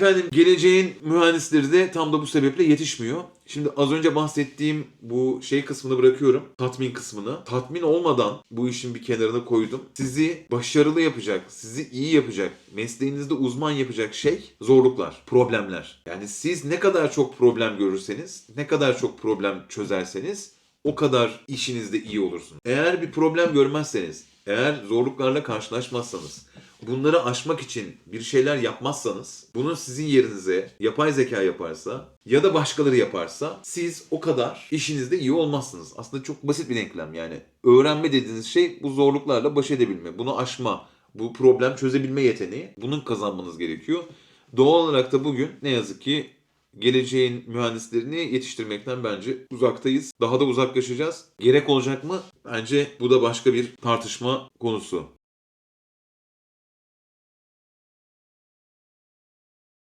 Efendim geleceğin mühendisleri de tam da bu sebeple yetişmiyor. Şimdi az önce bahsettiğim bu şey kısmını bırakıyorum. Tatmin kısmını. Tatmin olmadan bu işin bir kenarına koydum. Sizi başarılı yapacak, sizi iyi yapacak, mesleğinizde uzman yapacak şey zorluklar, problemler. Yani siz ne kadar çok problem görürseniz, ne kadar çok problem çözerseniz o kadar işinizde iyi olursunuz. Eğer bir problem görmezseniz, eğer zorluklarla karşılaşmazsanız, bunları aşmak için bir şeyler yapmazsanız, bunu sizin yerinize yapay zeka yaparsa ya da başkaları yaparsa siz o kadar işinizde iyi olmazsınız. Aslında çok basit bir denklem yani. Öğrenme dediğiniz şey bu zorluklarla baş edebilme, bunu aşma, bu problem çözebilme yeteneği. Bunun kazanmanız gerekiyor. Doğal olarak da bugün ne yazık ki geleceğin mühendislerini yetiştirmekten bence uzaktayız. Daha da uzaklaşacağız. Gerek olacak mı? Bence bu da başka bir tartışma konusu.